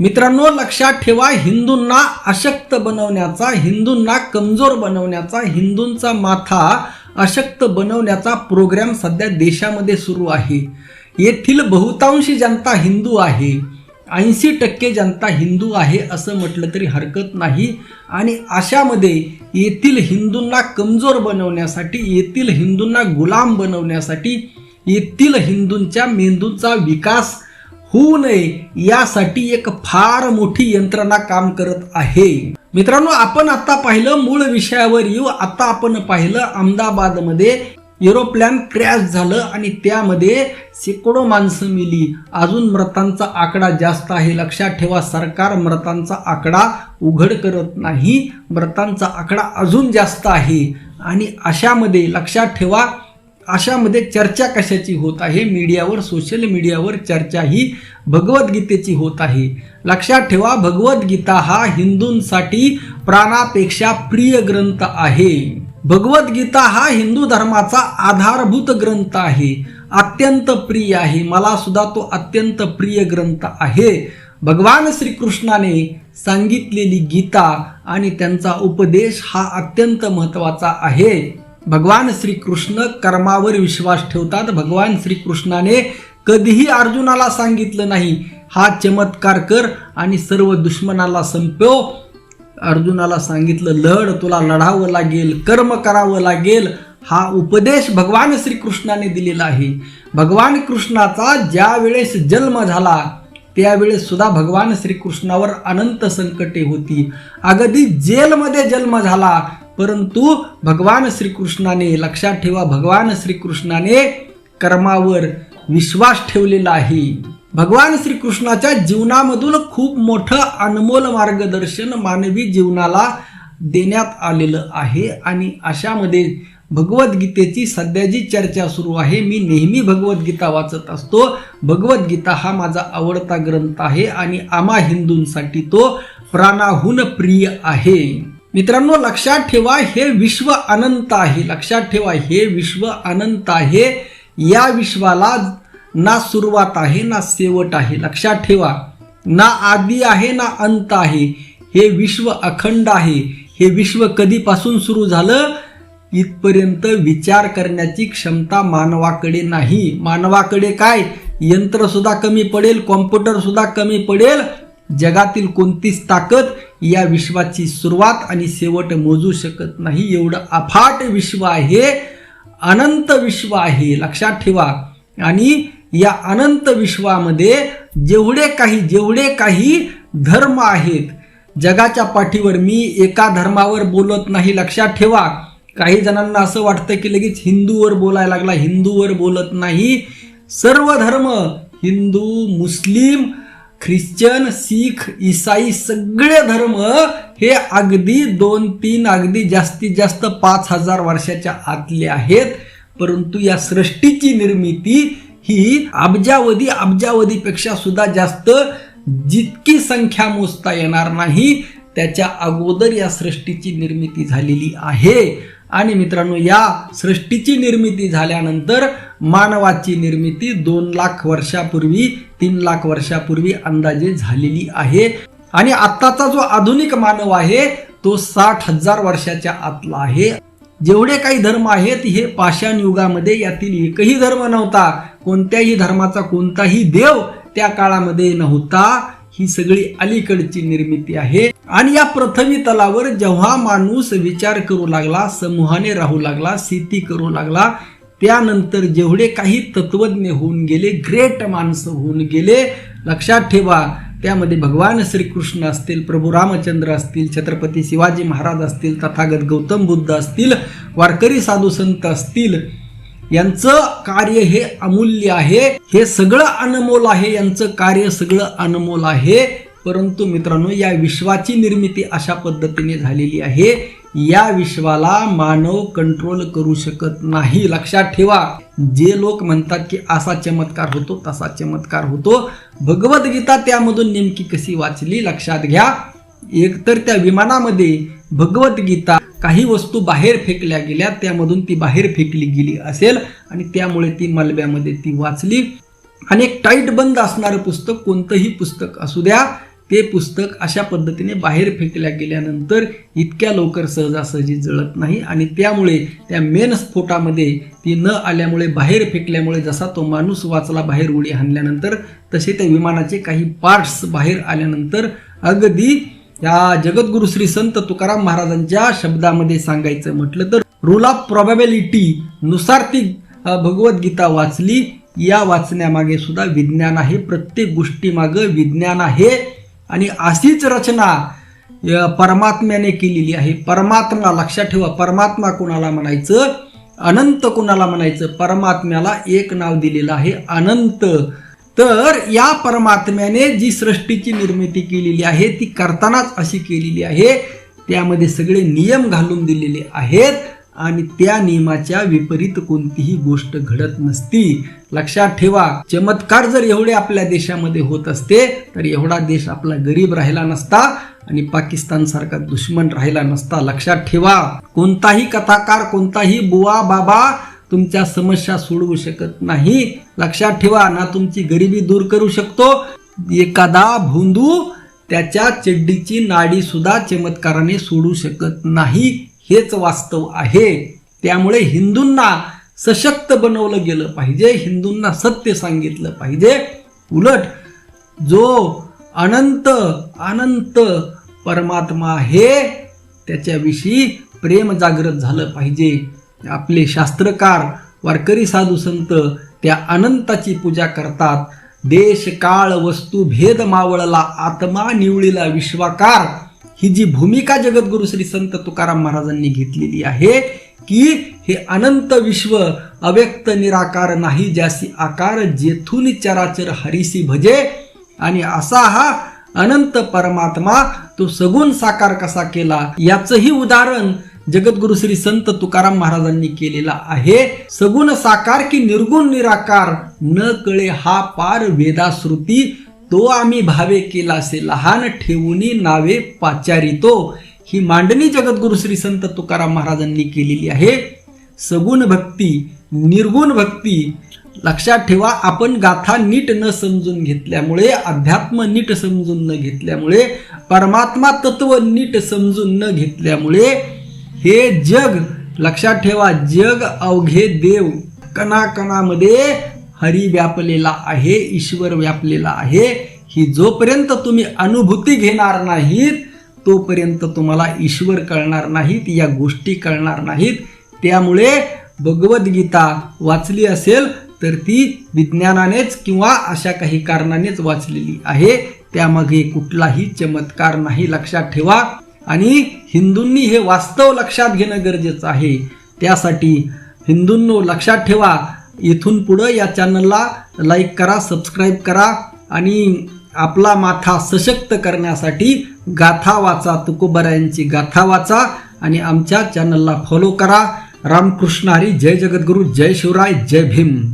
मित्रांनो लक्षात ठेवा हिंदूंना अशक्त बनवण्याचा हिंदूंना कमजोर बनवण्याचा हिंदूंचा माथा अशक्त बनवण्याचा प्रोग्राम सध्या देशामध्ये सुरू आहे. येथील बहुतांशी जनता हिंदू आहे. ऐंशी टक्के जनता हिंदू आहे असं म्हटलं तरी हरकत नाही. आणि अशामध्ये येथील हिंदूंना कमजोर बनवण्यासाठी येथील हिंदूंना गुलाम बनवण्यासाठी येथील हिंदूंच्या मेंदूचा विकास होऊ नये यासाठी एक फार मोठी यंत्रणा काम करत आहे. मित्रांनो आपण आता पाहिलं मूळ विषयावर येऊ. आता आपण पाहिलं अहमदाबादमध्ये एरोप्लॅन क्रॅश झालं आणि त्यामध्ये शेकडो माणसं मिली. अजून मृतांचा आकडा जास्त आहे. लक्षात ठेवा सरकार मृतांचा आकडा उघड करत नाही. मृतांचा आकडा अजून जास्त आहे. आणि अशामध्ये लक्षात ठेवा अशामध्ये चर्चा कशाची होत आहे? मीडियावर सोशल मीडियावर चर्चा ही भगवद्गीतेची होत आहे. लक्षात ठेवा भगवद्गीता हा हिंदूंसाठी प्राणापेक्षा प्रिय ग्रंथ आहे. भगवद्गीता हा हिंदू धर्माचा आधारभूत ग्रंथ आहे. अत्यंत प्रिय आहे. मला सुद्धा तो अत्यंत प्रिय ग्रंथ आहे. भगवान श्रीकृष्णाने सांगितलेली गीता आणि त्यांचा उपदेश हा अत्यंत महत्त्वाचा आहे. भगवान श्रीकृष्ण कर्मावर विश्वास ठेवतात. भगवान श्रीकृष्णाने कधीही अर्जुनाला सांगितलं नाही. हा चमत्कार कर आणि सर्व दुश्मनाला संपव. अर्जुनाला सांगितलं लढ तुला लढावं लागेल कर्म करावं लागेल. हा उपदेश भगवान श्रीकृष्णाने दिलेला आहे. भगवान कृष्णाचा ज्या वेळेस जन्म झाला त्यावेळेस सुद्धा भगवान श्रीकृष्णावर अनंत संकटे होती. अगदी जेलमध्ये जन्म झाला परंतु भगवान श्रीकृष्णाने लक्षात ठेवा भगवान श्रीकृष्णाने कर्मावर विश्वास ठेवलेला आहे. भगवान श्रीकृष्णाच्या जीवनामधून खूप मोठं अनमोल मार्गदर्शन मानवी जीवनाला देण्यात आलेलं आहे आणि अशामध्ये भगवद्गीतेची सध्या जी चर्चा सुरू आहे. मी नेहमी भगवद्गीता वाचत असतो. भगवद्गीता हा माझा आवडता ग्रंथ आहे आणि आम्हा हिंदूंसाठी तो प्राणाहून प्रिय आहे. मित्रांनो लक्षात ठेवा हे विश्व अनंत आहे. लक्षात ठेवा हे विश्व अनंत आहे. या विश्वाला ना सुरुवात आहे ना शेवट आहे. लक्षात ठेवा ना आदी आहे ना अंत आहे. हे विश्व अखंड आहे. हे विश्व कधीपासून सुरू झालं? इथपर्यंत विचार करण्याची क्षमता मानवाकडे नाही. मानवाकडे काय? यंत्र सुद्धा कमी पडेल कॉम्प्युटर सुद्धा कमी पडेल. जगातील कोणतीच ताकद या विश्वाची सुरुवात आणि शेवट मोजू शकत नाही. एवढं अफाट विश्व आहे अनंत विश्व आहे लक्षात ठेवा. आणि या अनंत विश्वामध्ये जेवढे काही जेवढे काही धर्म आहेत जगाच्या पाठीवर मी एका धर्मावर बोलत नाही लक्षात ठेवा. काही जणांना असं वाटतं की लगेच हिंदूवर बोलायला लागला हिंदूवर बोलत नाही. सर्व धर्म हिंदू मुस्लिम ख्रिश्चन सीख इसाई सगळे धर्म हे अगदी दोन तीन अगदी जास्तीत जास्त पाच हजार वर्षाच्या आतले आहेत. परंतु या सृष्टीची निर्मिती ही अब्जावधी अब्जावधीपेक्षा सुद्धा जास्त जितकी संख्या मोजता येणार नाही त्याच्या अगोदर या सृष्टीची निर्मिती झालेली आहे. आणि मित्रांनो या सृष्टीची निर्मिती झाल्यानंतर मानवाची निर्मिती दोन लाख वर्षापूर्वी तीन लाख वर्षापूर्वी अंदाजे झालेली आहे. आणि आत्ताचा जो आधुनिक मानव आहे तो साठ हजार वर्षाच्या आतला आहे. जेवढे काही धर्म आहेत हे पाषाण युगामध्ये यातील एकही धर्म नव्हता. कोणत्याही धर्माचा कोणताही देव त्या काळामध्ये नव्हता. ही सगळी अलीकडची निर्मिती आहे. आणि या पृथ्वी तलावर जेव्हा माणूस विचार करू लागला समूहाने राहू लागला शेती करू लागला त्यानंतर जेवढे काही तत्वज्ञ होऊन गेले ग्रेट माणसं होऊन गेले लक्षात ठेवा त्यामध्ये भगवान श्रीकृष्ण असतील प्रभू रामचंद्र असतील छत्रपती शिवाजी महाराज असतील तथागत गौतम बुद्ध असतील वारकरी साधू संत असतील यांचं कार्य हे अमूल्य आहे. हे सगळं अनमोल आहे यांचं कार्य सगळं अनमोल आहे. परंतु मित्रांनो या विश्वाची निर्मिती अशा पद्धतीने झालेली आहे. या विश्वाला मानव कंट्रोल करू शकत नाही. लक्षात ठेवा. जे लोक म्हणतात की असा चमत्कार होतो तसा चमत्कार होतो. भगवद्गीता त्यामधून नेमकी कशी वाचली लक्षात घ्या. एकतर त्या विमानामध्ये भगवद्गीता काही वस्तू बाहेर फेकल्या गेल्या त्यामधून ती बाहेर फेकली गेली असेल आणि त्यामुळे ती मलब्यामध्ये ती वाचली. आणि एक टाईट बंद असणारं पुस्तक कोणतंही पुस्तक असू द्या ते पुस्तक अशा पद्धतीने बाहेर फेकल्या गेल्यानंतर इतक्या लवकर सहजासहजी जळत नाही आणि त्यामुळे त्या मेन स्फोटामध्ये ती न आल्यामुळे बाहेर फेकल्यामुळे जसा तो माणूस वाचला बाहेर उडी हाणल्यानंतर तसे त्या विमानाचे काही पार्ट्स बाहेर आल्यानंतर अगदी या जगद्गुरु श्री संत तुकाराम महाराजांच्या शब्दामध्ये सांगायचं म्हटलं तर रूल ऑफ प्रॉबॅबिलिटी नुसार ती भगवद्गीता वाचली. या वाचण्यामागे सुद्धा विज्ञान आहे. प्रत्येक गोष्टीमागं विज्ञान आहे. आणि अशीच रचना परमात्म्याने केलेली आहे. परमात्मा लक्षात ठेवा. परमात्मा कोणाला म्हणायचं? अनंत कोणाला म्हणायचं? परमात्म्याला एक नाव दिलेलं आहे. अनंत. तर या परमात्म्याने जी सृष्टीची निर्मिती केलेली आहे ती करतानाच अशी केलेली आहे. त्यामध्ये सगळे नियम घालून दिलेले आहेत आणि त्या नियमाच्या विपरीत कोणतीही गोष्ट घडत नसती. लक्षात ठेवा चमत्कार जर एवढे आपल्या देशामध्ये होत असते तर एवढा देश आपला गरीब राहिला नसता आणि पाकिस्तान सारखा दुश्मन राहिला नसता. लक्षात ठेवा कोणताही कथाकार कोणताही बुवा बाबा तुमच्या समस्या सोडवू शकत नाही. लक्षात ठेवा ना तुमची गरिबी दूर करू शकतो. एखादा भोंदू त्याच्या चड्डीची नाडी सुद्धा चमत्काराने सोडू शकत नाही. हेच वास्तव आहे. त्यामुळे हिंदूंना सशक्त बनवलं गेलं पाहिजे. हिंदूंना सत्य सांगितलं पाहिजे. उलट जो अनंत अनंत परमात्मा आहे त्याच्याविषयी प्रेम जागृत झालं पाहिजे. आपले शास्त्रकार वारकरी साधू संत त्या अनंताची पूजा करतात. देश काळ वस्तू भेद मावळला आत्मा निवळीला विश्वाकार. ही जी भूमिका जगद्गुरु श्री संत तुकाराम महाराजांनी घेतलेली आहे की हे अनंत विश्व अव्यक्त निराकार नाही ज्यासी आकार जेथून चराचर हरिसी भजे आणि असा हा अनंत परमात्मा तो सगुण साकार कसा केला? याचंही उदाहरण जगद्गुरु श्री संत तुकाराम महाराजांनी केलेला आहे. सगुण साकार की निर्गुण निराकार न कळे हा पार वेदाश्रुती. तो आम्ही भावे केला असे लहान ठेवूनी नावे पाचारितो ही मांडणी जगद्गुरु श्री संत तुकाराम महाराजांनी केलेली आहे. सगुण भक्ती निर्गुण भक्ती. लक्षात ठेवा आपण गाथा नीट न समजून घेतल्यामुळे अध्यात्म नीट समजून न घेतल्यामुळे परमात्मा तत्व नीट समजून न घेतल्यामुळे हे जग लक्षात ठेवा जग अवघे देव कणाकणामध्ये हरी व्यापलेला आहे ईश्वर व्यापलेला आहे. ही जोपर्यंत तुम्ही अनुभूती घेणार नाहीत तोपर्यंत तुम्हाला ईश्वर कळणार नाहीत या गोष्टी कळणार नाहीत. त्यामुळे भगवद्गीता वाचली असेल तर ती विज्ञानानेच किंवा अशा काही कारणानेच वाचलेली आहे. त्यामागे कुठलाही चमत्कार नाही लक्षात ठेवा. आणि हिंदूंनी हे वास्तव लक्षात घेणं गरजेचं आहे. त्यासाठी हिंदूंनो लक्षात ठेवा इथून पुढं या चॅनलला लाईक करा सबस्क्राईब करा आणि आपला माथा सशक्त करण्यासाठी गाथा वाचा तुकोबरायांची गाथा वाचा आणि आमच्या चॅनलला फॉलो करा. रामकृष्ण हरी जय जगद्गुरू जय शिवराय जय भीम.